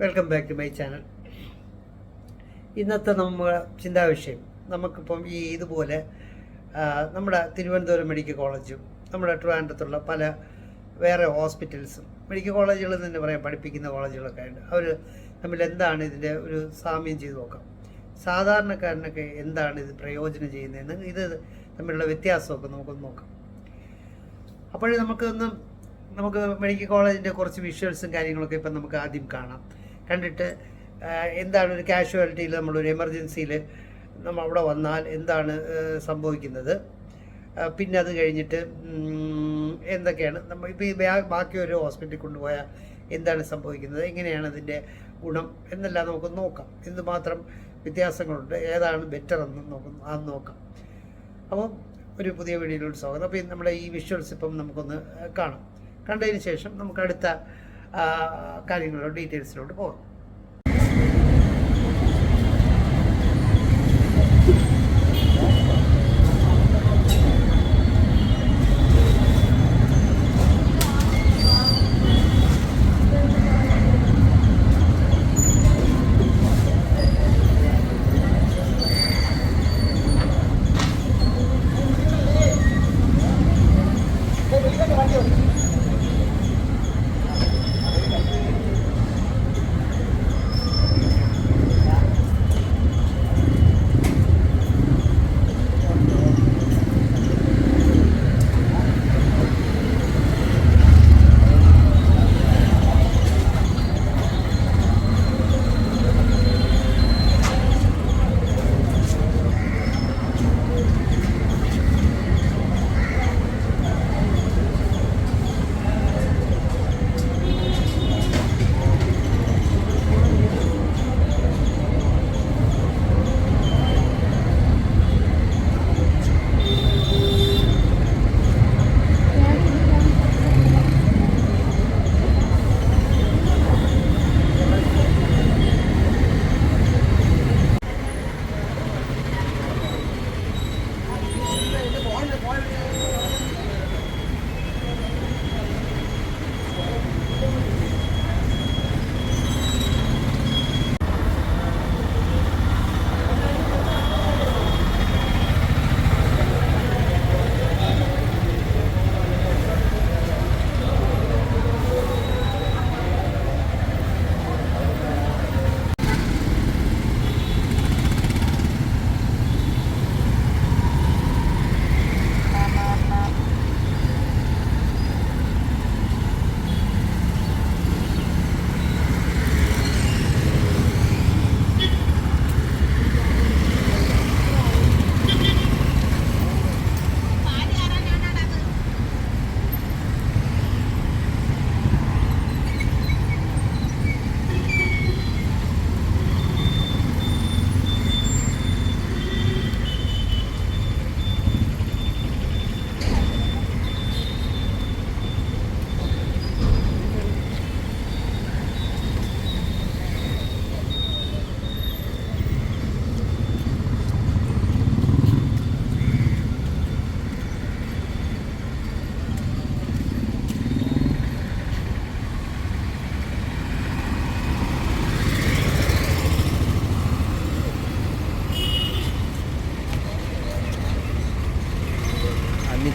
Welcome back to my channel ഇന്നത്തെ നമ്മുടെ ചിന്താവിഷയം. നമുക്കിപ്പം ഈ ഇതുപോലെ നമ്മുടെ തിരുവനന്തപുരം മെഡിക്കൽ കോളേജും നമ്മുടെ ട്രിവാൻഡ്രത്തുള്ള പല വേറെ ഹോസ്പിറ്റൽസും മെഡിക്കൽ കോളേജുകൾ തന്നെ പറയാം പഠിപ്പിക്കുന്ന കോളേജുകളൊക്കെ ഉണ്ട് അവർ തമ്മിൽ എന്താണ് ഇതിന്റെ ഒരു സാമ്യം ചെയ്ത് നോക്കാം. സാധാരണക്കാരനൊക്കെ എന്താണ് ഇത് പ്രയോജനം ചെയ്യുന്നതെന്ന് ഇത് തമ്മിലുള്ള വ്യത്യാസമൊക്കെ നമുക്കൊന്ന് നോക്കാം. അപ്പോഴേ നമുക്കൊന്ന് നമുക്ക് മെഡിക്കൽ കോളേജിന്റെ കുറച്ച് വിഷ്വൽസും കാര്യങ്ങളൊക്കെ ഇപ്പം നമുക്ക് ആദ്യം കാണാം. കണ്ടിട്ട് എന്താണ് ഒരു കാഷ്വാലിറ്റിയിൽ നമ്മളൊരു എമർജൻസിയിൽ നമ്മൾ അവിടെ വന്നാൽ എന്താണ് സംഭവിക്കുന്നത്? പിന്നെ അത് കഴിഞ്ഞിട്ട് എന്തൊക്കെയാണ് നമ്മൾ ഇപ്പോൾ ഈ ബാക്കി ഒരു ഹോസ്പിറ്റലിൽ കൊണ്ടുപോയാൽ എന്താണ് സംഭവിക്കുന്നത്? എങ്ങനെയാണ് അതിന്റെ ഗുണം എന്നെല്ലാം നമുക്ക് നോക്കാം. എന്തുമാത്രം വ്യത്യാസങ്ങളുണ്ട് ഏതാണ് ബെറ്റർ എന്ന് നോക്കും അത് നോക്കാം. അപ്പം ഒരു പുതിയ വീഡിയോയിലോട്ട് സ്വാഗതം. അപ്പോൾ നമ്മുടെ ഈ വിഷ്വൽസ് ഇപ്പം നമുക്കൊന്ന് കാണാം. കണ്ടതിന് ശേഷം നമുക്ക് അടുത്ത ആ, കാര്യങ്ങളിലോട്ട് ഡീറ്റെയിൽസിലോട്ട് പോകാം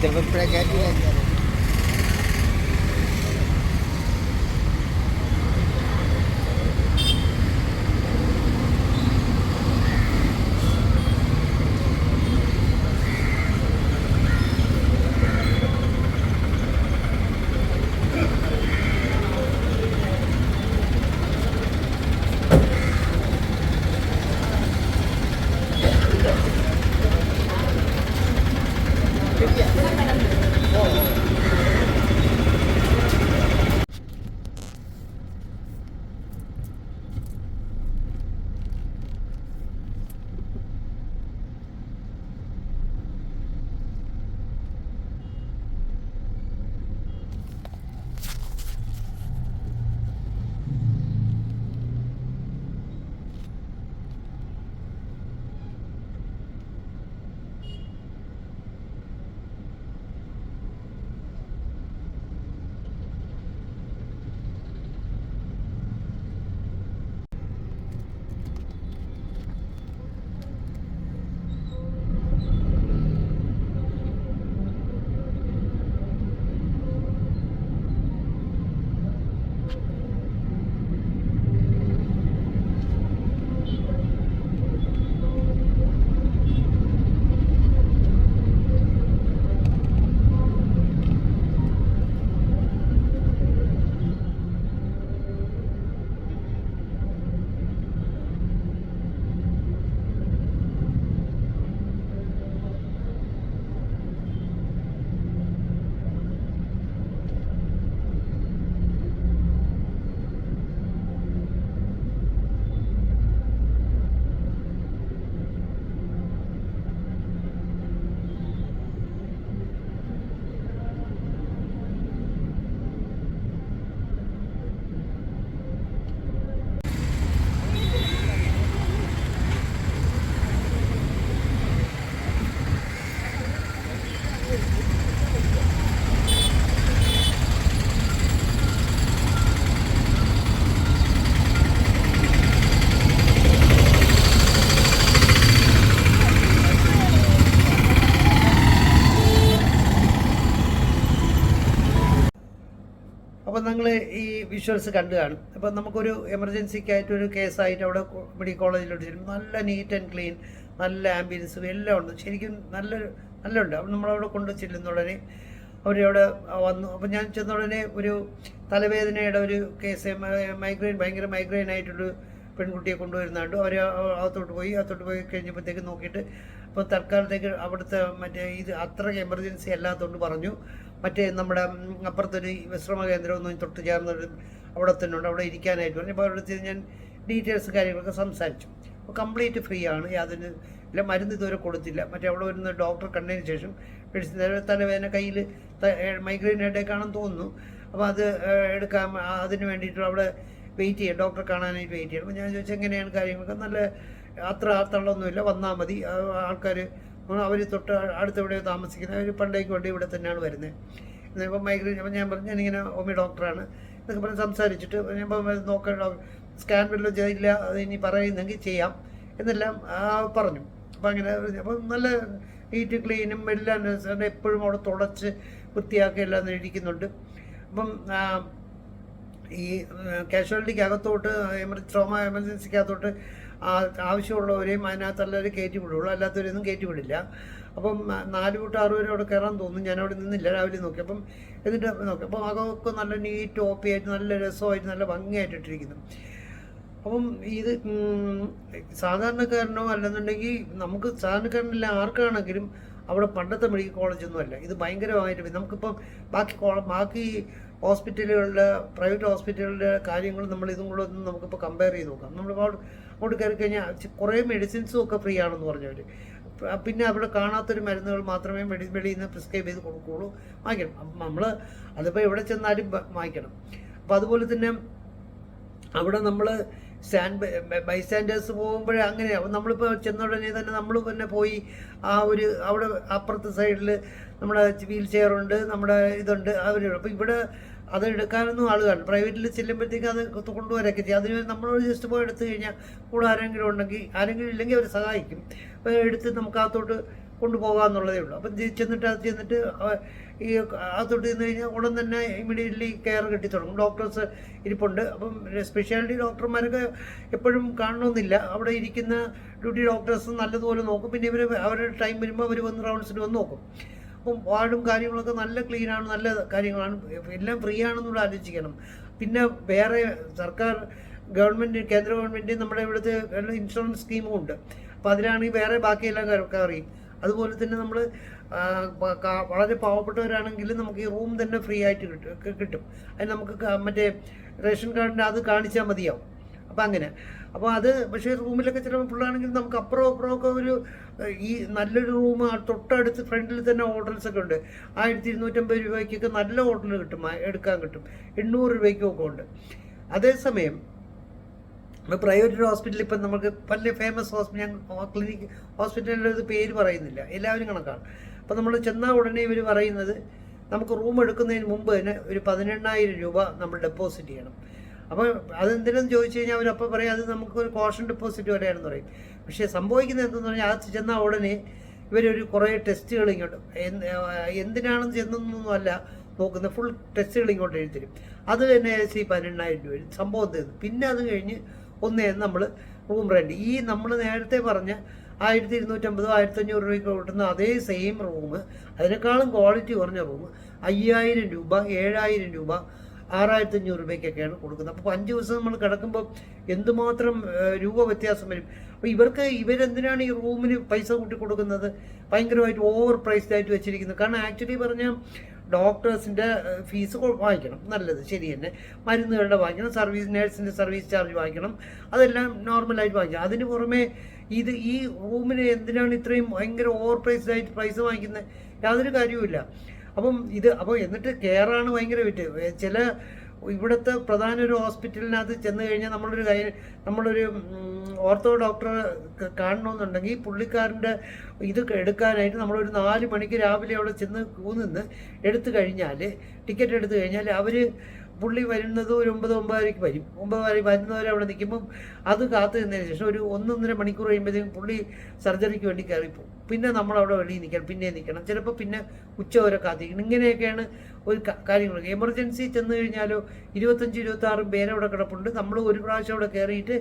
devo pregar direto. വിഷ്വൽസ് കണ്ടു കാണും. അപ്പോൾ നമുക്കൊരു എമർജൻസിക്കായിട്ട് ഒരു കേസായിട്ട് അവിടെ മെഡിക്കൽ കോളേജിലോട്ട് ചെല്ലും നല്ല നീറ്റ് ആൻഡ് ക്ലീൻ നല്ല ആംബുലൻസും എല്ലാം ഉണ്ട്. ശരിക്കും നല്ല നല്ലുണ്ട് അപ്പം നമ്മളവിടെ കൊണ്ട് ചെല്ലുന്ന ഉടനെ അവരവിടെ വന്നു. അപ്പം ഞാൻ ചെന്ന ഉടനെ ഒരു തലവേദനയുടെ ഒരു കേസ് മൈഗ്രെയിൻ ഭയങ്കര മൈഗ്രെയിൻ ആയിട്ടൊരു പെൺകുട്ടിയെ കൊണ്ടുവരുന്നുണ്ട്. അവർ അകത്തോട്ട് പോയി അകത്തോട്ട് പോയി കഴിഞ്ഞപ്പോഴത്തേക്ക് നോക്കിയിട്ട് അപ്പോൾ തൽക്കാലത്തേക്ക് അവിടുത്തെ മറ്റേ ഇത് അത്ര എമർജൻസി അല്ലാത്തതുകൊണ്ട് പറഞ്ഞു. മറ്റേ നമ്മുടെ അപ്പുറത്തൊരു വിശ്രമ കേന്ദ്രം ഒന്നും തൊട്ട് ചേർന്നൊരു അവിടെ തന്നെ ഉണ്ട്. അവിടെ ഇരിക്കാനായിട്ട് പറഞ്ഞു. അപ്പോൾ അവിടെ ഞാൻ ഡീറ്റെയിൽസ് കാര്യങ്ങളൊക്കെ സംസാരിച്ചു. അപ്പോൾ കംപ്ലീറ്റ് ഫ്രീ ആണ്. യാതൊരു ഇല്ല മരുന്ന് ഇതുവരെ കൊടുത്തില്ല. മറ്റേ അവിടെ വരുന്ന ഡോക്ടർ കണ്ടതിന് ശേഷം മെഡിസിൻ തലവേദന കയ്യിൽ മൈഗ്രെയിൻ ഹെഡേക്കാണെന്ന് തോന്നുന്നു. അപ്പോൾ അത് എടുക്കാൻ അതിന് വേണ്ടിയിട്ട് അവിടെ വെയിറ്റ് ചെയ്യാം. ഡോക്ടറെ കാണാനായിട്ട് വെയിറ്റ് ചെയ്യണം അപ്പോൾ ഞാൻ ചോദിച്ചാൽ എങ്ങനെയാണ് കാര്യങ്ങളൊക്കെ? നല്ല അത്ര ആർത്തള്ളൊന്നുമില്ല. വന്നാൽ മതി. ആൾക്കാർ അവർ തൊട്ട് അടുത്തെവിടെ താമസിക്കുന്നത്. അവർ പണ്ടേക്ക് വേണ്ടി ഇവിടെ തന്നെയാണ് വരുന്നത്. ഇപ്പോൾ മൈഗ്രൈൻ അപ്പോൾ ഞാൻ പറഞ്ഞു ഞാനിങ്ങനെ ഹോമിയോ ഡോക്ടറാണ് എന്നൊക്കെ പറഞ്ഞ് സംസാരിച്ചിട്ട് ഞാൻ നോക്കേണ്ട സ്കാൻ വല്ലതും ചെയ്തില്ല അത് ഇനി പറയുന്നെങ്കിൽ ചെയ്യാം എന്നെല്ലാം പറഞ്ഞു. അപ്പം അങ്ങനെ അപ്പം നല്ല ഹീറ്റ് ക്ലീനും എല്ലാം എപ്പോഴും അവിടെ തുടച്ച് വൃത്തിയാക്കി എല്ലാം ഇരിക്കുന്നുണ്ട്. അപ്പം ഈ കാഷ്വാലിറ്റിക്ക് അകത്തോട്ട് എമർജൻസി ട്രോമ എമർജൻസിക്കകത്തോട്ട് ആവശ്യമുള്ളവരെയും അതിനകത്തുള്ളവരെ കയറ്റി വിടുള്ളൂ അല്ലാത്തവരെയൊന്നും കയറ്റി വിടില്ല. അപ്പം നാല് തൊട്ട് ആറ് വരെ അവിടെ കയറാൻ തോന്നുന്നു ഞാൻ അവിടെ നിന്നില്ല. രാവിലെ നോക്കി. അപ്പം എന്നിട്ട് നോക്കി. അപ്പം അകമൊക്കെ നല്ല നീറ്റ് ഓപ്പി ആയിട്ട് നല്ല രസമായിട്ട് നല്ല ഭംഗിയായിട്ട് ഇട്ടിരിക്കുന്നു. അപ്പം ഇത് സാധാരണക്കാരനോ അല്ലെന്നുണ്ടെങ്കിൽ നമുക്ക് സാധാരണക്കാരനല്ല ആർക്കാണെങ്കിലും അവിടെ പണ്ടത്തെ മെഡിക്കൽ കോളേജൊന്നുമല്ല ഇത് ഭയങ്കരമായിട്ട് നമുക്കിപ്പം ബാക്കി ബാക്കി ഹോസ്പിറ്റലുകളിലെ പ്രൈവറ്റ് ഹോസ്പിറ്റലുകളുടെ കാര്യങ്ങൾ നമ്മൾ ഇതും കൂടെ ഒന്ന് നമുക്കിപ്പോൾ കമ്പയർ ചെയ്ത് നോക്കാം. നമ്മൾ അങ്ങോട്ട് കയറി കഴിഞ്ഞാൽ കുറേ മെഡിസിൻസും ഒക്കെ ഫ്രീ ആണെന്ന് പറഞ്ഞവർ പിന്നെ അവിടെ കാണാത്തൊരു മരുന്നുകൾ മാത്രമേ മെഡി വെളിയിൽ നിന്ന് പ്രിസ്ക്രൈബ് ചെയ്ത് കൊടുക്കുകയുള്ളൂ. വാങ്ങിക്കണം. അപ്പം നമ്മൾ അതിപ്പോൾ എവിടെ ചെന്നാലും വാങ്ങിക്കണം. അപ്പോൾ അതുപോലെ തന്നെ അവിടെ നമ്മൾ സ്റ്റാൻഡ് ബൈസ്റ്റാൻഡേഴ്സ് പോകുമ്പോഴേ അങ്ങനെയാണ് നമ്മളിപ്പോൾ ചെന്ന ഉടനെ തന്നെ നമ്മൾ തന്നെ പോയി ആ ഒരു അവിടെ അപ്പുറത്തെ സൈഡിൽ നമ്മുടെ വീൽ ചെയറുണ്ട് നമ്മുടെ ഇതുണ്ട് അവർ അപ്പോൾ ഇവിടെ അത് എടുക്കാനൊന്നും ആൾ പ്രൈവറ്റിൽ ചെല്ലുമ്പോഴത്തേക്ക് അത് കൊണ്ടുവരൊക്കെ ചെയ്യും. അതിന് നമ്മളോട് ജസ്റ്റ് പോയി എടുത്തു കഴിഞ്ഞാൽ കൂടെ ആരെങ്കിലും ഉണ്ടെങ്കിൽ ആരെങ്കിലും ഇല്ലെങ്കിൽ അവർ സഹായിക്കും. അപ്പോൾ എടുത്ത് നമുക്ക് അകത്തോട്ട് കൊണ്ടുപോകാമെന്നുള്ളതേ ഉള്ളൂ. അപ്പം ചെന്നിട്ട് അത് ചെന്നിട്ട് ഈ ഈ അകത്തോട്ട് ചെന്ന് കഴിഞ്ഞാൽ ഉടൻ തന്നെ ഇമ്മീഡിയറ്റ്ലി കെയർ കിട്ടി തുടങ്ങും. ഡോക്ടേഴ്സ് ഇരിപ്പുണ്ട്. അപ്പം സ്പെഷ്യാലിറ്റി ഡോക്ടർമാരൊക്കെ എപ്പോഴും കാണണമെന്നില്ല. അവിടെ ഇരിക്കുന്ന ഡ്യൂട്ടി ഡോക്ടേഴ്സ് നല്ലതുപോലെ നോക്കും. പിന്നെ ഇവർ അവരുടെ ടൈം വരുമ്പോൾ അവർ വന്ന് റൗണ്ട്സിന് വന്ന് നോക്കും. അപ്പം വാർഡും കാര്യങ്ങളൊക്കെ നല്ല ക്ലീനാണ് നല്ല കാര്യങ്ങളാണ്. എല്ലാം ഫ്രീ ആണെന്നുള്ള ആലോചിക്കണം. പിന്നെ വേറെ സർക്കാർ ഗവൺമെന്റ് കേന്ദ്ര ഗവൺമെന്റ് നമ്മുടെ ഇവിടുത്തെ ഇൻഷുറൻസ് സ്കീമും ഉണ്ട്. അപ്പോൾ അതിലാണെങ്കിൽ വേറെ ബാക്കിയെല്ലാം കവർ ചെയ്യും. അതുപോലെ തന്നെ നമ്മൾ വളരെ പാവപ്പെട്ടവരാണെങ്കിൽ നമുക്ക് ഈ റൂം തന്നെ ഫ്രീ ആയിട്ട് കിട്ടും കിട്ടും. അത് നമുക്ക് മറ്റേ റേഷൻ കാർഡിന്റെ അത് കാണിച്ചാൽ മതിയാവും. അപ്പം അങ്ങനെ. അപ്പോൾ അത് പക്ഷേ റൂമിലൊക്കെ ചിലപ്പോൾ ഫുള്ളാണെങ്കിൽ നമുക്ക് അപ്പുറം അപ്പുറം ഒക്കെ ഒരു ഈ നല്ലൊരു റൂം തൊട്ടടുത്ത് ഫ്രണ്ടിൽ തന്നെ ഹോട്ടൽസ് ഒക്കെ ഉണ്ട്. ആയിരത്തി ഇരുന്നൂറ്റമ്പത് രൂപയ്ക്കൊക്കെ നല്ല ഹോട്ടൽ കിട്ടും എടുക്കാൻ കിട്ടും. എണ്ണൂറ് രൂപയ്ക്കും ഒക്കെ ഉണ്ട്. അതേസമയം ഇപ്പോൾ പ്രൈവറ്റ് ഹോസ്പിറ്റലിൽ ഇപ്പം നമുക്ക് പല ഫേമസ് ഹോസ്പിറ്റൽ ക്ലിനിക് ഹോസ്പിറ്റലിന്റെ ഒരു പേര് പറയുന്നില്ല. എല്ലാവരും കണക്കാണ്. അപ്പം നമ്മൾ ചെന്നാൽ ഉടനെ ഇവർ പറയുന്നത് നമുക്ക് റൂം എടുക്കുന്നതിന് മുമ്പ് തന്നെ ഒരു പതിനെണ്ണായിരം രൂപ നമ്മൾ ഡെപ്പോസിറ്റ് ചെയ്യണം. അപ്പോൾ അതെന്തിനെന്ന് ചോദിച്ചു കഴിഞ്ഞാൽ അവരപ്പോൾ പറയും അത് നമുക്ക് ഒരു കോഷൻ ഡെപ്പോസിറ്റ് വരെയാണെന്ന് പറയും. പക്ഷേ സംഭവിക്കുന്നത് എന്തെന്ന് പറഞ്ഞാൽ അത് ചെന്നാൽ ഉടനെ ഇവരൊരു കുറേ ടെസ്റ്റുകൾ ഇങ്ങോട്ട് എന്ത് എന്തിനാണെന്ന് ചെന്നൊന്നുമല്ല നോക്കുന്ന ഫുൾ ടെസ്റ്റുകൾ ഇങ്ങോട്ട് എഴുതി തരും. അത് തന്നെ ഏകദേശം ഈ പതിനെണ്ണായിരം രൂപ സംഭവം തരുന്നു പിന്നെ അത് കഴിഞ്ഞ് ഒന്നേ നമ്മൾ റൂം റെന്റ് ഈ നമ്മൾ നേരത്തെ പറഞ്ഞ ആയിരത്തി ഇരുന്നൂറ്റമ്പതോ ആയിരത്തി അഞ്ഞൂറ് രൂപയ്ക്ക് കിട്ടുന്ന അതേ സെയിം റൂം അതിനേക്കാളും ക്വാളിറ്റി കുറഞ്ഞ റൂം അയ്യായിരം രൂപ ഏഴായിരം രൂപ ആറായിരത്തി അഞ്ഞൂറ് രൂപയ്ക്കൊക്കെയാണ് കൊടുക്കുന്നത്. അപ്പോൾ അഞ്ച് ദിവസം നമ്മൾ കിടക്കുമ്പോൾ എന്തുമാത്രം രൂപ വ്യത്യാസം വരും? അപ്പോൾ ഇവർക്ക് ഇവരെന്തിനാണ് ഈ റൂമിന് പൈസ കൂട്ടി കൊടുക്കുന്നത്? ഭയങ്കരമായിട്ട് ഓവർ പ്രൈസ്ഡ് ആയിട്ട് വെച്ചിരിക്കുന്നത്. കാരണം ആക്ച്വലി പറഞ്ഞാൽ ഡോക്ടേഴ്സിന്റെ ഫീസ് വാങ്ങിക്കണം. നല്ലത് ശരി തന്നെ. മരുന്നുകളുടെ വാങ്ങിക്കണം സർവീസ് നേഴ്സിന്റെ സർവീസ് ചാർജ് വാങ്ങിക്കണം അതെല്ലാം നോർമലായിട്ട് വാങ്ങിക്കണം അതിന് പുറമെ ഇത് ഈ റൂമിന് എന്തിനാണ് ഇത്രയും ഭയങ്കര ഓവർ പ്രൈസ്ഡ് ആയിട്ട് പ്രൈസ് വാങ്ങിക്കുന്നത് യാതൊരു കാര്യവുമില്ല. അപ്പം ഇത് അപ്പോൾ എന്നിട്ട് കെയറാണ് ഭയങ്കര വിറ്റ്. ചില ഇവിടുത്തെ പ്രധാന ഒരു ഹോസ്പിറ്റലിനകത്ത് ചെന്ന് കഴിഞ്ഞാൽ നമ്മളൊരു കൈ നമ്മളൊരു ഓർത്തോ ഡോക്ടറെ ക- കാണണമെന്നുണ്ടെങ്കിൽ പുള്ളിക്കാരന്റെ ഇത് എടുക്കാനായിട്ട് നമ്മളൊരു നാല് മണിക്ക് രാവിലെ അവിടെ ചെന്ന് കൂന്നിന്ന് എടുത്തു കഴിഞ്ഞാൽ ടിക്കറ്റ് എടുത്തു കഴിഞ്ഞാൽ അവർ പുള്ളി വരുന്നത് ഒരു ഒമ്പത് ഒമ്പതരയ്ക്ക് വരും. ഒമ്പതര വരുന്നവരെ അവിടെ നിൽക്കുമ്പം അത് കാത്തു നിന്നതിന് ശേഷം ഒരു ഒന്നൊന്നര മണിക്കൂർ കഴിയുമ്പോഴത്തേക്കും പുള്ളി സർജറിക്ക് വേണ്ടി കയറിപ്പോകും പിന്നെ നമ്മൾ അവിടെ വെളിയിൽ നിൽക്കണം പിന്നെ നിൽക്കണം. ചിലപ്പോൾ പിന്നെ ഉച്ച വരെ കാത്തിരിക്കണം ഇങ്ങനെയൊക്കെയാണ് ഒരു കാര്യങ്ങൾ എമർജൻസി ചെന്ന് കഴിഞ്ഞാലോ ഇരുപത്തഞ്ച് ഇരുപത്തി ആറും പേരവിടെ കിടപ്പുണ്ട്. നമ്മൾ ഒരു പ്രാവശ്യം അവിടെ കയറിയിട്ട്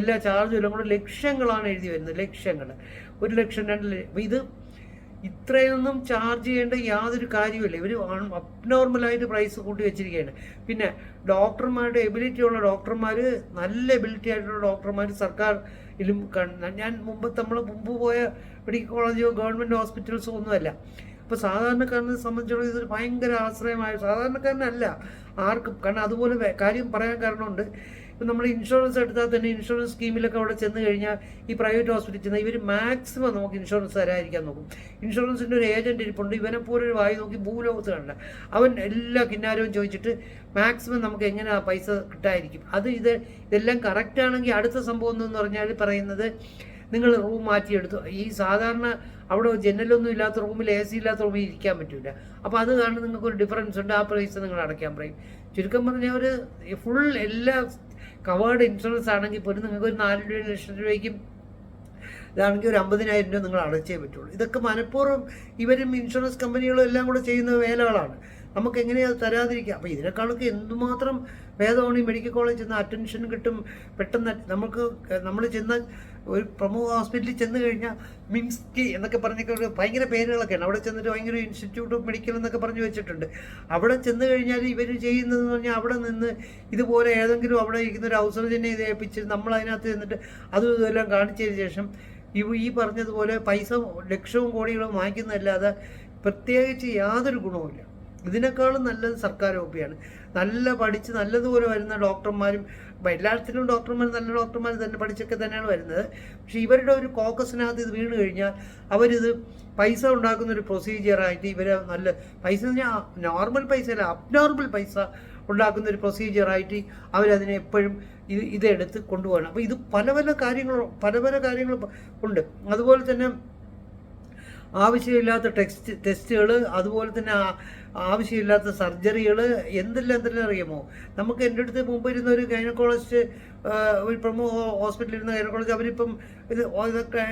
എല്ലാ ചാർജും എല്ലാം കൂടെ ലക്ഷങ്ങളാണ് എഴുതി വരുന്നത്. ലക്ഷങ്ങൾ ഒരു ലക്ഷം രണ്ട് ഇത് ഇത്രയൊന്നും ചാർജ് ചെയ്യേണ്ട യാതൊരു കാര്യമില്ല ഇവർ അബ്നോർമലായിട്ട് പ്രൈസ് കൂട്ടി വെച്ചിരിക്കുകയാണ്. പിന്നെ ഡോക്ടർമാരുടെ എബിലിറ്റി ഉള്ള ഡോക്ടർമാർ നല്ല എബിലിറ്റി ആയിട്ടുള്ള ഡോക്ടർമാർ സർക്കാരിലും ഇതിലും ഞാൻ മുമ്പ് നമ്മൾ മുമ്പ് പോയ മെഡിക്കൽ കോളേജോ ഗവൺമെന്റ് ഹോസ്പിറ്റൽസോ ഒന്നുമല്ല. അപ്പോൾ സാധാരണക്കാരനെ സംബന്ധിച്ചിടത്തോളം ഇതൊരു ഭയങ്കര ആശ്രയമായ സാധാരണക്കാരനല്ല ആർക്കും. കാരണം അതുപോലെ കാര്യം പറയാൻ കാരണമുണ്ട്. ഇപ്പം നമ്മൾ ഇൻഷുറൻസ് എടുത്താൽ തന്നെ ഇൻഷുറൻസ് സ്കീമിലൊക്കെ അവിടെ ചെന്ന് കഴിഞ്ഞാൽ ഈ പ്രൈവറ്റ് ഹോസ്പിറ്റലിൽ ചെന്നാൽ ഇവർ മാക്സിമം നമുക്ക് ഇൻഷുറൻസ് തരാതിരിക്കാൻ നോക്കും. ഇൻഷുറൻസിന്റെ ഒരു ഏജന്റ് ഇരിപ്പുണ്ട് ഇവനെ പോലെ ഒരു വായി നോക്കി ഭൂലോകത്ത് കണ്ട അവൻ എല്ലാ കിന്നാരവും ചോദിച്ചിട്ട് മാക്സിമം നമുക്ക് എങ്ങനെ ആ പൈസ കിട്ടായിരിക്കും അത് ഇത് ഇതെല്ലാം കറക്റ്റ് ആണെങ്കിൽ അടുത്ത സംഭവം എന്ന് പറഞ്ഞാൽ പറയുന്നത് നിങ്ങൾ റൂം മാറ്റിയെടുത്തു. ഈ സാധാരണ അവിടെ ജനലൊന്നും ഇല്ലാത്ത റൂമിൽ എ സി ഇല്ലാത്ത റൂമിൽ ഇരിക്കാൻ പറ്റില്ല അപ്പോൾ അത് കാരണം നിങ്ങൾക്ക് ഒരു ഡിഫറൻസ് ഉണ്ട് ആ പ്രൈസ് നിങ്ങൾ അടയ്ക്കാൻ പറയും. ചുരുക്കം പറഞ്ഞാൽ ഒരു ഫുൾ എല്ലാ കവേർഡ് ഇൻഷുറൻസ് ആണെങ്കിൽ പോലും നിങ്ങൾക്ക് ഒരു നാല് രൂപ ലക്ഷം രൂപയ്ക്കും ഇതാണെങ്കിൽ ഒരു അമ്പതിനായിരം രൂപ നിങ്ങൾ അടച്ചേ പറ്റുള്ളൂ. ഇതൊക്കെ മനഃപൂർവം ഇവരും ഇൻഷുറൻസ് കമ്പനികളും എല്ലാം കൂടെ ചെയ്യുന്ന വേലകളാണ്. നമുക്ക് എങ്ങനെയാണ് തരാതിരിക്കുക? അപ്പോൾ ഇതിനേക്കാളൊക്കെ എന്തുമാത്രം ഭേദമാണ് ഈ മെഡിക്കൽ കോളേജ് ചെന്ന് അറ്റൻഷൻ കിട്ടും? പെട്ടെന്ന് നമുക്ക് നമ്മൾ ചെന്ന ഒരു പ്രമുഖ ഹോസ്പിറ്റലിൽ ചെന്ന് കഴിഞ്ഞാൽ മിംസ്കി എന്നൊക്കെ പറഞ്ഞൊക്കെ ഒരു ഭയങ്കര പേരുകളൊക്കെയാണ് അവിടെ ചെന്നിട്ട് ഭയങ്കര ഇൻസ്റ്റിറ്റ്യൂട്ട് ഓഫ് മെഡിക്കൽ എന്നൊക്കെ പറഞ്ഞു വെച്ചിട്ടുണ്ട്. അവിടെ ചെന്ന് കഴിഞ്ഞാൽ ഇവർ ചെയ്യുന്നതെന്ന് പറഞ്ഞാൽ അവിടെ നിന്ന് ഇതുപോലെ ഏതെങ്കിലും അവിടെ ഇരിക്കുന്ന ഒരു ഔസർജനെ ഇത് ഏൽപ്പിച്ച് നമ്മൾ അതിനകത്ത് ചെന്നിട്ട് അതും ഇതെല്ലാം കാണിച്ചതിന് ശേഷം ഇവ ഈ പറഞ്ഞതുപോലെ പൈസ ലക്ഷവും കോടികളും വാങ്ങിക്കുന്നതല്ലാതെ പ്രത്യേകിച്ച് യാതൊരു ഗുണവുമില്ല. ഇതിനേക്കാളും നല്ലത് സർക്കാർ ഒപ്പിയാണ് നല്ല പഠിച്ച് നല്ലതുപോലെ വരുന്ന ഡോക്ടർമാരും എല്ലാത്തിലും ഡോക്ടർമാർ നല്ല ഡോക്ടർമാർ തന്നെ പഠിച്ചൊക്കെ തന്നെയാണ് വരുന്നത്. പക്ഷേ ഇവരുടെ ഒരു കോക്കസിനകത്ത് ഇത് വീണ് കഴിഞ്ഞാൽ അവരിത് പൈസ ഉണ്ടാക്കുന്ന ഒരു പ്രൊസീജിയറായിട്ട് ഇവർ നല്ല പൈസ നോർമൽ പൈസ അല്ല അബ്നോർമൽ പൈസ ഉണ്ടാക്കുന്ന ഒരു പ്രൊസീജിയറായിട്ട് അവരതിനെ എപ്പോഴും ഇത് ഇതെടുത്ത് കൊണ്ടുപോകണം. അപ്പോൾ ഇത് പല പല കാര്യങ്ങളും പല പല കാര്യങ്ങളും ഉണ്ട്. അതുപോലെ തന്നെ ആവശ്യമില്ലാത്ത ടെക്സ്റ്റ് ടെസ്റ്റുകൾ അതുപോലെ തന്നെ ആവശ്യമില്ലാത്ത സർജറികൾ എന്തെല്ലാം എന്തെല്ലാം അറിയാമോ? നമുക്ക് എന്റെ അടുത്ത് മുമ്പ് ഇരുന്ന ഒരു ഗൈനക്കോളജിസ്റ്റ് ഒരു പ്രമുഖ ഹോസ്പിറ്റലിൽ ഇരുന്ന ഗൈനക്കോളജി അവരിപ്പം ഇത് ഓ- ഇതൊക്കെ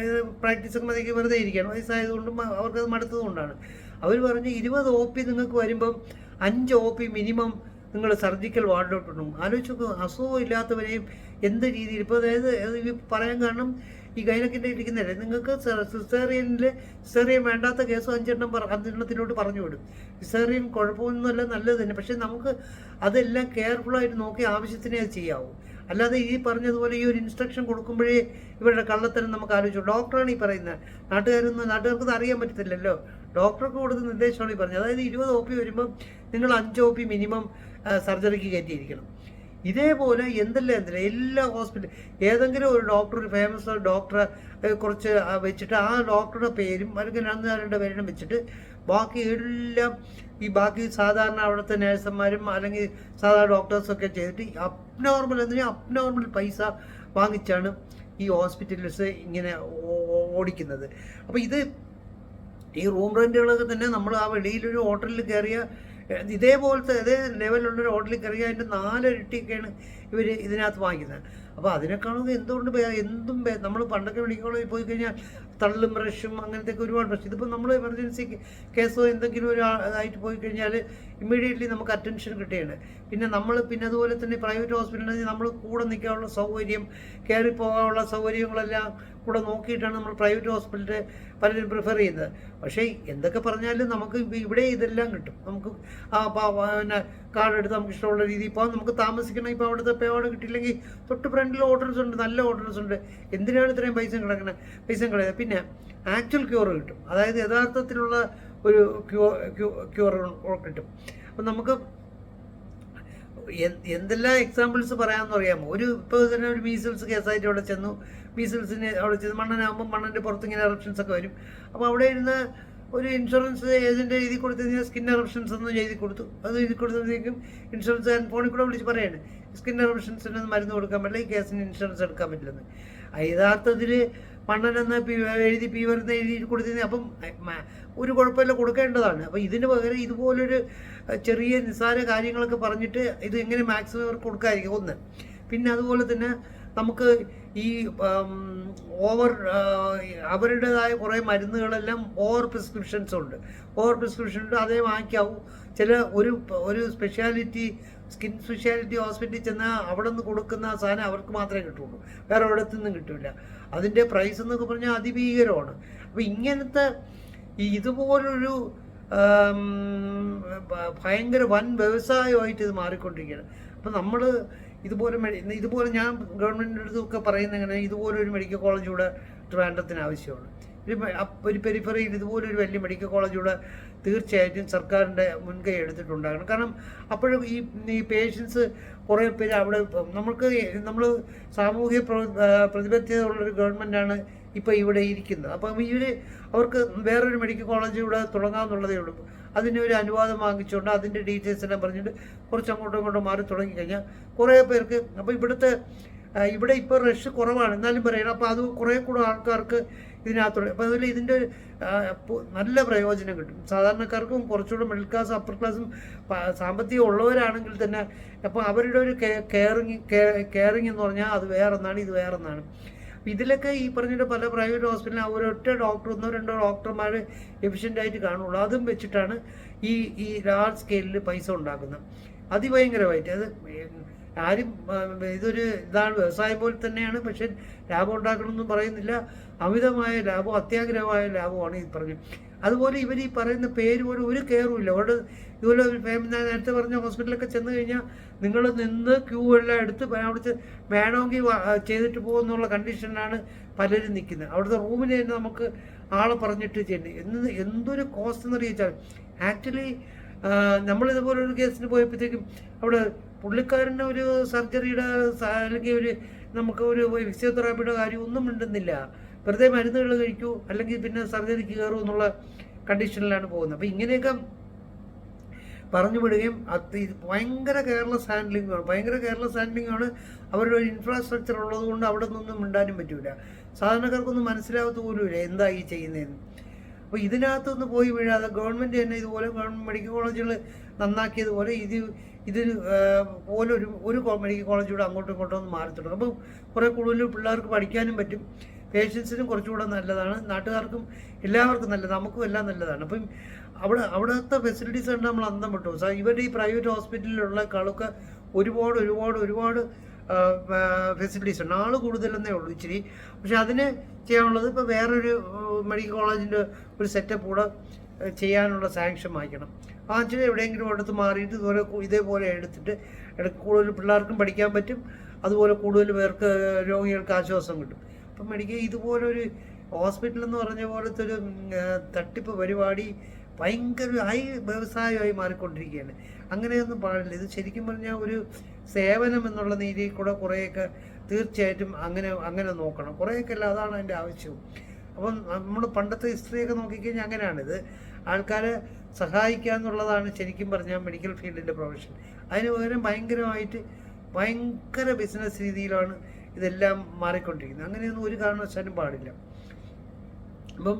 പ്രാക്ടീസ് ഒക്കെ മതിക്ക് വെറുതെ ഇരിക്കുകയാണ്. വയസ്സായതുകൊണ്ടും അവർക്കത് മടുത്തതുകൊണ്ടാണ്. അവർ പറഞ്ഞ് ഇരുപത് ഒ പി നിങ്ങൾക്ക് വരുമ്പം അഞ്ച് ഒ പി മിനിമം നിങ്ങൾ സർജിക്കൽ വാർഡിലോട്ടുണ്ടും ആലോചിച്ച് നോക്കും അസുഖം ഇല്ലാത്തവരെയും എന്ത് രീതിയിൽ ഇപ്പോൾ അതായത് അത് പറയാൻ കാരണം ഈ ഗൈനക്കിന്റെ ഇരിക്കുന്നില്ലേ? നിങ്ങൾക്ക് സിസേറിയനിൽ സിസേറിയൻ വേണ്ടാത്ത കേസ് അഞ്ചെണ്ണം പറ അഞ്ചെണ്ണത്തിനോട് പറഞ്ഞു വിടും. സിസേറിയൻ കുഴപ്പമൊന്നുമല്ല നല്ലത് തന്നെ. പക്ഷേ നമുക്ക് അതെല്ലാം കെയർഫുള്ളായിട്ട് നോക്കി ആവശ്യത്തിനെ അത് ചെയ്യാവൂ. അല്ലാതെ ഈ പറഞ്ഞതുപോലെ ഈ ഒരു ഇൻസ്ട്രക്ഷൻ കൊടുക്കുമ്പോഴേ ഇവരുടെ കള്ളത്തരം നമുക്ക് ആലോചിച്ചു ഡോക്ടറാണ് ഈ പറയുന്നത്. നാട്ടുകാരൊന്നും നാട്ടുകാർക്ക് ഇത് അറിയാൻ പറ്റത്തില്ലല്ലോ. ഡോക്ടർക്ക് കൊടുത്ത നിർദ്ദേശമാണ് ഈ പറഞ്ഞത്. അതായത് ഇരുപത് ഒ പി വരുമ്പം നിങ്ങൾ അഞ്ച് ഒ പി മിനിമം സർജറിക്ക് കയറ്റിയിരിക്കണം. ഇതേപോലെ എന്തല്ല എന്തെല്ലാം? എല്ലാ ഹോസ്പിറ്റൽ ഏതെങ്കിലും ഒരു ഡോക്ടർ ഒരു ഫേമസ് ഡോക്ടർ കുറച്ച് വെച്ചിട്ട് ആ ഡോക്ടറുടെ പേരും അല്ലെങ്കിൽ രണ്ട് രണ്ട് പേരും വെച്ചിട്ട് ബാക്കി എല്ലാം ഈ ബാക്കി സാധാരണ അവിടുത്തെ നേഴ്സന്മാരും അല്ലെങ്കിൽ സാധാരണ ഡോക്ടേഴ്സൊക്കെ ചെയ്തിട്ട് അപ്നോർമൽ എന്ന് അപ്നോർമൽ പൈസ വാങ്ങിച്ചാണ് ഈ ഹോസ്പിറ്റൽസ് ഇങ്ങനെ ഓടിക്കുന്നത്. അപ്പോൾ ഇത് ഈ റൂം റെന്റുകളൊക്കെ തന്നെ നമ്മൾ ആ വെളിയിലൊരു ഹോട്ടലിൽ കയറിയ ഇതേപോലത്തെ അതേ ലെവലിലുള്ളൊരു ഹോട്ടലിൽ കയറിയാൽ അതിന്റെ നാലിരട്ടിയൊക്കെയാണ് ഇവർ ഇതിനകത്ത് വാങ്ങിക്കുന്നത് അപ്പോൾ അതിനേക്കാളും എന്തുകൊണ്ട് എന്തും നമ്മൾ പണ്ടൊക്കെ മെഡിക്കൽ പോയി കഴിഞ്ഞാൽ തള്ളും റഷും അങ്ങനത്തെയൊക്കെ ഒരുപാട് പ്രശ്നം. ഇതിപ്പോൾ നമ്മൾ എമർജൻസി കേസോ എന്തെങ്കിലും ഒരു ആയിട്ട് പോയി കഴിഞ്ഞാൽ ഇമ്മീഡിയറ്റ്ലി നമുക്ക് അറ്റൻഷൻ കിട്ടുകയാണ്. പിന്നെ നമ്മൾ പിന്നെ അതുപോലെ തന്നെ പ്രൈവറ്റ് ഹോസ്പിറ്റലിൽ നമ്മൾ കൂടെ നിൽക്കാനുള്ള സൗകര്യം കയറി പോകാനുള്ള സൗകര്യങ്ങളെല്ലാം കൂടെ നോക്കിയിട്ടാണ് നമ്മൾ പ്രൈവറ്റ് ഹോസ്പിറ്റലിൽ പലരും പ്രിഫർ ചെയ്യുന്നത്. പക്ഷേ എന്തൊക്കെ പറഞ്ഞാലും നമുക്ക് ഇവിടെ ഇതെല്ലാം കിട്ടും. നമുക്ക് പിന്നെ കാർഡ് എടുത്ത് നമുക്ക് ഇഷ്ടമുള്ള രീതിയിൽ ഇപ്പോൾ നമുക്ക് താമസിക്കണം. ഇപ്പോൾ അവിടുത്തെ പേവാട് കിട്ടിയില്ലെങ്കിൽ തൊട്ട് ഫ്രണ്ടിൽ ഹോട്ടൽസ് ഉണ്ട്. നല്ല ഹോട്ടൽസ് ഉണ്ട്. എന്തിനാണ് ഇത്രയും പൈസ കിടക്കുന്നത് പൈസ കളയുന്നത് പിന്നെ ആക്ച്വൽ ക്യൂർ കിട്ടും. അതായത് യഥാർത്ഥത്തിലുള്ള ഒരു ക്യൂ ക്യൂർ കിട്ടും അപ്പം നമുക്ക് എന്തെല്ലാം എക്സാമ്പിൾസ് പറയാമെന്ന് അറിയാമോ? ഒരു ഇപ്പോൾ തന്നെ ഒരു മീസിൽസ് കേസായിട്ട് അവിടെ ചെന്നു. മീസിൽസിന് അവിടെ ചെന്ന് മണ്ണനാകുമ്പോൾ മണ്ണിന്റെ പുറത്ത് ഇങ്ങനെ എറപ്ഷൻസ് ഒക്കെ വരും. അപ്പോൾ അവിടെ ഇരുന്ന് ഒരു ഇൻഷുറൻസ് ഏജന്റ് എഴുതി കൊടുത്തു കഴിഞ്ഞാൽ സ്കിൻ എറപ്ഷൻസ് ഒന്നും എഴുതി കൊടുത്തു. അത് എഴുതി കൊടുത്തപ്പോഴത്തേക്കും ഇൻഷുറൻസ് ഫോണിൽ കൂടെ വിളിച്ച് പറയാണ് സ്കിൻ എറപ്ഷൻസിനൊന്നും മരുന്ന് കൊടുക്കാൻ പറ്റില്ല ഈ കേസിന് ഇൻഷുറൻസ് എടുക്കാൻ പറ്റില്ലെന്ന്. യഥാർത്ഥത്തിൽ മണ്ണനെന്ന് പി എഴുതി പി വരുന്ന എഴുതി കൊടുത്തിരുന്ന. അപ്പം ഒരു കുഴപ്പമില്ല കൊടുക്കേണ്ടതാണ്. അപ്പം ഇതിന് പകരം ഇതുപോലൊരു ചെറിയ നിസ്സാര കാര്യങ്ങളൊക്കെ പറഞ്ഞിട്ട് ഇത് എങ്ങനെ മാക്സിമം അവർക്ക് കൊടുക്കാതിരിക്കും. ഒന്ന് പിന്നെ അതുപോലെ തന്നെ നമുക്ക് ഈ ഓവർ അവരുടേതായ കുറേ മരുന്നുകളെല്ലാം ഓവർ പ്രിസ്ക്രിപ്ഷൻസ് ഉണ്ട്. ഓവർ പ്രിസ്ക്രിപ്ഷൻ ഉണ്ട് അതേ വാങ്ങിക്കാവൂ. ചില ഒരു ഒരു സ്പെഷ്യാലിറ്റി സ്കിൻ സ്പെഷ്യാലിറ്റി ഹോസ്പിറ്റലിൽ ചെന്നാൽ അവിടെ നിന്ന് കൊടുക്കുന്ന സാധനം അവർക്ക് മാത്രമേ കിട്ടുള്ളൂ. വേറെ ഒരിടത്തു നിന്നും കിട്ടില്ല. അതിന്റെ പ്രൈസ് എന്നൊക്കെ പറഞ്ഞാൽ അതിഭീകരമാണ്. അപ്പോൾ ഇങ്ങനത്തെ ഇതുപോലൊരു ഭയങ്കര വൻ വ്യവസായമായിട്ട് ഇത് മാറിക്കൊണ്ടിരിക്കുകയാണ്. അപ്പം നമ്മൾ ഇതുപോലെ ഇതുപോലെ ഞാൻ ഗവൺമെന്റിന്റെ അടുത്തൊക്കെ പറയുന്ന എങ്ങനെ ഇതുപോലൊരു മെഡിക്കൽ കോളേജ് കൂടെ ട്രിവാൻഡ്രത്തിന് ആവശ്യമാണ്. ഒരു ഒരു പെരിഫറിയിൽ ഇതുപോലൊരു വലിയ മെഡിക്കൽ കോളേജ് കൂടെ തീർച്ചയായിട്ടും സർക്കാരിന്റെ മുൻകൈ എടുത്തിട്ടുണ്ടാകണം. കാരണം അപ്പോഴും ഈ ഈ പേഷ്യൻസ് കുറേ പേര് അവിടെ നമ്മൾക്ക് നമ്മൾ സാമൂഹ്യ പ്ര- ഉള്ളൊരു ഗവൺമെന്റാണ് ഇപ്പോൾ ഇവിടെ ഇരിക്കുന്നത്. അപ്പം ഇവർ അവർക്ക് വേറൊരു മെഡിക്കൽ കോളേജ് ഇവിടെ തുടങ്ങാമെന്നുള്ളതേ ഉള്ളൂ. അതിന് ഒരു അനുവാദം വാങ്ങിച്ചുകൊണ്ട് അതിന്റെ ഡീറ്റെയിൽസ് എല്ലാം പറഞ്ഞിട്ട് കുറച്ച് അങ്ങോട്ടും ഇങ്ങോട്ടും മാറി തുടങ്ങിക്കഴിഞ്ഞാൽ കുറേ പേർക്ക് അപ്പോൾ ഇവിടുത്തെ ഇവിടെ ഇപ്പോൾ റഷ് കുറവാണ്. എന്നാലും പറയണം. അപ്പോൾ അത് കുറേ കൂടെ ആൾക്കാർക്ക് ഇതിനകത്തുള്ള അപ്പോൾ അതുപോലെ ഇതിന്റെ നല്ല പ്രയോജനം കിട്ടും. സാധാരണക്കാർക്കും കുറച്ചുകൂടെ മിഡിൽ ക്ലാസ് അപ്പർ ക്ലാസ്സും സാമ്പത്തികം ഉള്ളവരാണെങ്കിൽ തന്നെ അപ്പോൾ അവരുടെ ഒരു കെയറിങ് കെയറിങ് എന്ന് പറഞ്ഞാൽ അത് വേറൊന്നാണ് ഇത് വേറൊന്നാണ്. ഇതിലൊക്കെ ഈ പറഞ്ഞിട്ട് പല പ്രൈവറ്റ് ഹോസ്പിറ്റലിൽ ഒരൊറ്റ ഡോക്ടർ ഒന്നോ രണ്ടോ ഡോക്ടർമാർ എഫിഷ്യന്റ് ആയിട്ട് കാണുള്ളൂ. അതും വെച്ചിട്ടാണ് ഈ ഈ ലാർജ് സ്കെയിലിൽ പൈസ ഉണ്ടാക്കുന്നത്. അതിഭയങ്കരമായിട്ട്. അത് ആരും ഇതൊരു ഇതാണ് വ്യവസായം പോലെ തന്നെയാണ്. പക്ഷെ ലാഭം ഉണ്ടാക്കണമെന്നും പറയുന്നില്ല. അമിതമായ ലാഭം അത്യാഗ്രഹമായ ലാഭമാണ് ഈ പറഞ്ഞു. അതുപോലെ ഇവർ ഈ പറയുന്ന പേര് പോലും ഒരു കെയറും ഇല്ല. അവിടെ ഇതുപോലെ ഒരു ഞാൻ നേരത്തെ പറഞ്ഞ ഹോസ്പിറ്റലൊക്കെ ചെന്ന് കഴിഞ്ഞാൽ നിങ്ങൾ നിന്ന് ക്യൂ എല്ലാം എടുത്ത് അവിടുത്തെ വേണമെങ്കിൽ ചെയ്തിട്ട് പോകുന്നുള്ള കണ്ടീഷനിലാണ് പലരും നിൽക്കുന്നത്. അവിടുത്തെ റൂമിൽ തന്നെ നമുക്ക് ആളെ പറഞ്ഞിട്ട് ചെയ്യുന്നത് എന്ത് എന്തൊരു കോസ്റ്റ് എന്ന് അറിയിച്ചാൽ ആക്ച്വലി നമ്മളിതുപോലെ ഇതുപോലൊരു കേസിന് പോയപ്പോഴത്തേക്കും അവിടെ പുള്ളിക്കാരന്റെ ഒരു സർജറിയുടെ അല്ലെങ്കിൽ ഒരു നമുക്ക് ഒരു ഫിസിയോതെറാപ്പിയുടെ കാര്യം ഒന്നും മിണ്ടുന്നില്ല വെറുതെ മരുന്നുകൾ കഴിക്കൂ അല്ലെങ്കിൽ പിന്നെ സർജറിക്ക് കയറൂ എന്നുള്ള കണ്ടീഷനിലാണ് പോകുന്നത്. അപ്പോൾ ഇങ്ങനെയൊക്കെ പറഞ്ഞു വിടുകയും അത് ഭയങ്കര കെയർലെസ് ആണ്. ഭയങ്കര കെയർലെസ് ആണ് അവരുടെ ഒരു ഇൻഫ്രാസ്ട്രക്ചർ ഉള്ളത് കൊണ്ട് അവിടെ നിന്നൊന്നും മിണ്ടാനും പറ്റൂല. സാധാരണക്കാർക്കൊന്നും മനസ്സിലാവത്ത പോലുമില്ല എന്താ ഈ ചെയ്യുന്നതെന്ന്. അപ്പോൾ ഇതിനകത്തൊന്ന് പോയി വീഴാതെ ഗവൺമെന്റ് തന്നെ ഇതുപോലെ ഗവൺമെന്റ് മെഡിക്കൽ കോളേജുകൾ നന്നാക്കിയതുപോലെ ഇത് ഇത് പോലെ ഒരു ഒരു മെഡിക്കൽ കോളേജ് കൂടെ അങ്ങോട്ടും ഇങ്ങോട്ടും ഒന്ന് മാറി തുടങ്ങും. അപ്പോൾ കുറേ കൂടുതൽ പിള്ളേർക്ക് പഠിക്കാനും പറ്റും. പേഷ്യൻസിനും കുറച്ചുകൂടെ നല്ലതാണ്. നാട്ടുകാർക്കും എല്ലാവർക്കും നല്ലത്. നമുക്കും എല്ലാം നല്ലതാണ്. അപ്പം അവിടെ അവിടുത്തെ ഫെസിലിറ്റീസ് കണ്ട് നമ്മൾ അന്തം വിട്ടു. ഇവരുടെ ഈ പ്രൈവറ്റ് ഹോസ്പിറ്റലിലുള്ള കളൊക്കെ ഒരുപാട് ഒരുപാട് ഒരുപാട് ഫെസിലിറ്റീസ് ഉണ്ട്. ആൾ കൂടുതലെന്നേ ഉള്ളൂ ഇച്ചിരി. പക്ഷെ അതിന് ചെയ്യാനുള്ളത് ഇപ്പോൾ വേറൊരു മെഡിക്കൽ കോളേജിന്റെ ഒരു സെറ്റപ്പ് കൂടെ ചെയ്യാനുള്ള സാങ്ഷൻ വാങ്ങിക്കണം. വാങ്ങിച്ചിട്ട് എവിടെയെങ്കിലും അടുത്ത് മാറിയിട്ട് ഇതുപോലെ ഇതേപോലെ എടുത്തിട്ട് കൂടുതൽ പിള്ളേർക്കും പഠിക്കാൻ പറ്റും. അതുപോലെ കൂടുതൽ പേർക്ക് രോഗികൾക്ക് ആശ്വാസം കിട്ടും. അപ്പം മെഡിക്കൽ ഇതുപോലൊരു ഹോസ്പിറ്റൽ എന്ന് പറഞ്ഞ പോലത്തെ ഒരു തട്ടിപ്പ് പരിപാടി ഭയങ്കര ഹൈ വ്യവസായമായി മാറിക്കൊണ്ടിരിക്കുകയാണ്. അങ്ങനെയൊന്നും പാടില്ല. ഇത് ശരിക്കും പറഞ്ഞാൽ ഒരു സേവനം എന്നുള്ള രീതിയിൽ കൂടെ കുറേയൊക്കെ തീർച്ചയായിട്ടും അങ്ങനെ അങ്ങനെ നോക്കണം. കുറേയൊക്കെ അല്ല അതാണ് അതിന്റെ ആവശ്യവും. അപ്പം നമ്മൾ പണ്ടത്തെ ഹിസ്റ്ററിയൊക്കെ നോക്കിക്കഴിഞ്ഞാൽ അങ്ങനെയാണിത്. ആൾക്കാരെ സഹായിക്കുക എന്നുള്ളതാണ് ശരിക്കും പറഞ്ഞാൽ മെഡിക്കൽ ഫീൽഡിന്റെ പ്രൊഫഷൻ. അതിന് പകരം ഭയങ്കരമായിട്ട് ഭയങ്കര ബിസിനസ് രീതിയിലാണ് ഇതെല്ലാം മാറിക്കൊണ്ടിരിക്കുന്നത്. അങ്ങനെയൊന്നും ഒരു കാരണവശാലും പാടില്ല. അപ്പം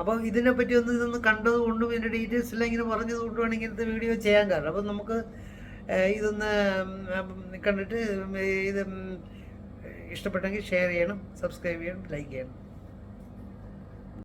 അപ്പം ഇതിനെപ്പറ്റി ഒന്ന് ഇതൊന്ന് കണ്ടതുകൊണ്ടും ഇതിന്റെ ഡീറ്റെയിൽസ് എല്ലാം ഇങ്ങനെ പറഞ്ഞത് കൊണ്ടുമാണ് ഇങ്ങനത്തെ വീഡിയോ ചെയ്യാൻ കാരണം. അപ്പം നമുക്ക് ഇതൊന്ന് കണ്ടിട്ട് ഇത് ഇഷ്ടപ്പെട്ടെങ്കിൽ ഷെയർ ചെയ്യണം സബ്സ്ക്രൈബ് ചെയ്യണം ലൈക്ക് ചെയ്യണം.